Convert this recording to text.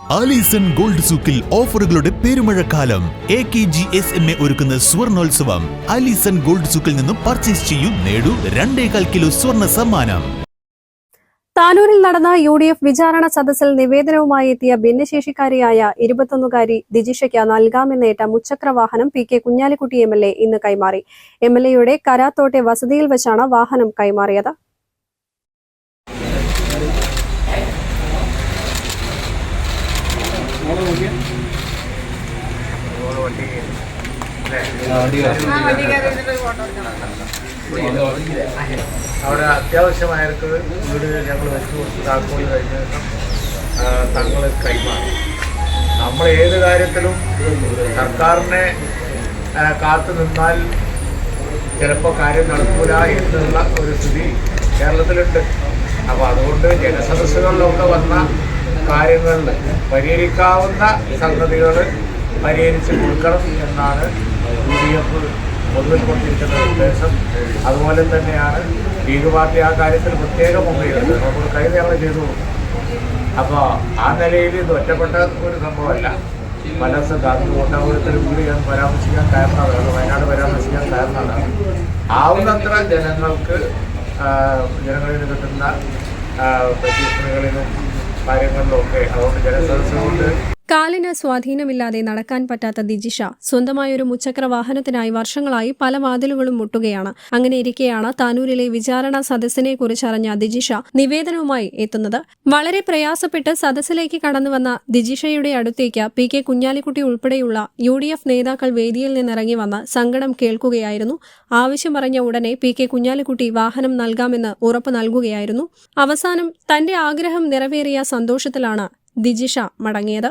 Alison gold സൂക്കിൽ ഓഫറുകളുടെ പെരുമഴക്കാലം. A K G S M A ഒരുക്കുന്ന സ്വർണോത്സവം. ആലീസൺ ഗോൾഡ് സൂക്കിൽ നിന്നും പർച്ചേസ് ചെയ്യും നേടൂ രണ്ടേകാൽ കിലോ സ്വർണ സമ്മാനം. താനൂരിൽ നടന്ന യു ഡി എഫ് വിചാരണ സദസ്സിൽ നിവേദനവുമായി എത്തിയ ഭിന്നശേഷിക്കാരിയായ ഇരുപത്തൊന്നുകാരി ദിജിഷയ്ക്ക് നൽകാമെന്നേറ്റ മുച്ചക്ര വാഹനം P K Kunhalikutty M L A ഇന്ന് കൈമാറി. എം എൽ എയുടെ കരാത്തോട്ടെ വസതിയിൽ വെച്ചാണ് വാഹനം കൈമാറിയത്. അവിടെ അത്യാവശ്യമായവർക്ക് വീട് ഞങ്ങൾ വെച്ച് കൊടുത്ത് താക്കോൽ കഴിഞ്ഞ തങ്ങൾ കൈമാറി. നമ്മൾ ഏത് കാര്യത്തിലും സർക്കാരിനെ കാത്തു നിന്നാൽ ചിലപ്പോൾ കാര്യം നടക്കൂല എന്നുള്ള ഒരു സ്ഥിതി കേരളത്തിലുണ്ട്. അപ്പോൾ അതുകൊണ്ട് ജനസദസ്സുകളിലൊക്കെ വന്ന കാര്യങ്ങളിൽ പരിഹരിക്കാവുന്ന സംഗതികൾ പരിഹരിച്ച് കൊടുക്കണം എന്നാണ് യു ഡി എഫ് പൊതുവിൽ ഉദ്ദേശം അതുപോലെ തന്നെയാണ് ലീഗ് പാർട്ടി ആ കാര്യത്തിൽ പ്രത്യേക മുൻകൈയുണ്ട് നമ്മൾ കൈ ഞങ്ങൾ ചെയ്തു. അപ്പോൾ ആ നിലയിൽ ഇത് ഒറ്റപ്പെട്ട ഒരു സംഭവമല്ല. പല സ്ഥലത്ത് കോട്ടാപുരത്തിൽ കൂടി ഞാൻ പരാമർശിക്കാൻ കാരണമാണ്. വയനാട് പരാമർശിക്കാൻ കാരണമാണ്. ആവുന്നത്ര ജനങ്ങൾക്ക് ജനങ്ങളിൽ കിട്ടുന്ന പെറ്റീഷനുകളിലും കാര്യങ്ങളിലും ഒക്കെ അതുകൊണ്ട് ജനസദസ്സ് കൊണ്ട് കാലിന് സ്വാധീനമില്ലാതെ നടക്കാൻ പറ്റാത്ത ദിജിഷ സ്വന്തമായ ഒരു മുച്ചക്ര വാഹനത്തിനായി വർഷങ്ങളായി പല വാതിലുകളും മുട്ടുകയാണ്. അങ്ങനെ ഇരിക്കെയാണ് താനൂരിലെ വിചാരണ സദസ്സിനെ കുറിച്ചറിഞ്ഞ ദിജിഷ നിവേദനവുമായി എത്തുന്നത്. വളരെ പ്രയാസപ്പെട്ട് സദസ്സിലേക്ക് കടന്നുവന്ന ദിജിഷയുടെ അടുത്തേക്ക് പി കെ കുഞ്ഞാലിക്കുട്ടി ഉൾപ്പെടെയുള്ള യു ഡി എഫ് നേതാക്കൾ വേദിയിൽ നിന്നിറങ്ങി വന്ന് സങ്കടം കേൾക്കുകയായിരുന്നു. ആവശ്യം പറഞ്ഞ ഉടനെ പി കെ കുഞ്ഞാലിക്കുട്ടി വാഹനം നൽകാമെന്ന് ഉറപ്പ് നൽകുകയായിരുന്നു. അവസാനം തന്റെ ആഗ്രഹം നിറവേറിയ സന്തോഷത്തിലാണ് ദിജിഷ മടങ്ങിയത്.